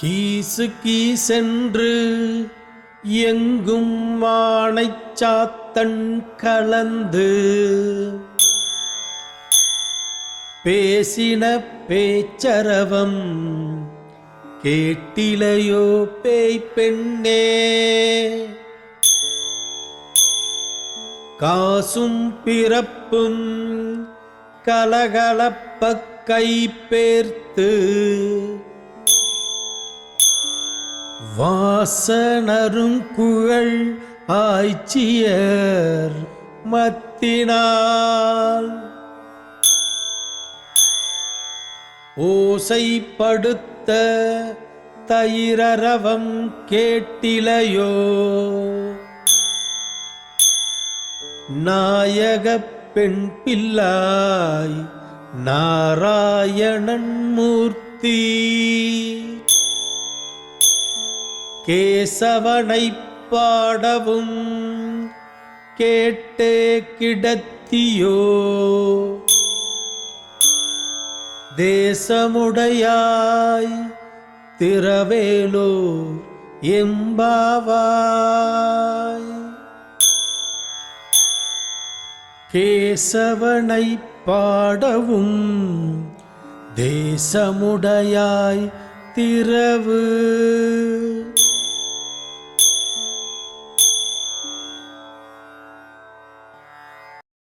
கீசு கீசென்று எங்கும் வானைச்சாத்தன் கலந்து பேசின பேச்சரவம் கேட்டிலையோ பேய் பெண்ணே காசும் பிறப்பும் கலகலப்ப கைப்பேர்த்து வாசனரும் குழல் ஆய்ச்சியர் மத்தினால். ஓசைப்படுத்த தயிரரவம் கேட்டிலையோ? நாயகப் பெண் பிள்ளாய் நாராயணன் மூர்த்தி. கேசவனை பாடவும் கேட்டே கிடத்தியோ? தேசமுடையாய் திரவேலோ எம்பாவாய். கேசவனை பாடவும் தேசமுடையாய் திரவு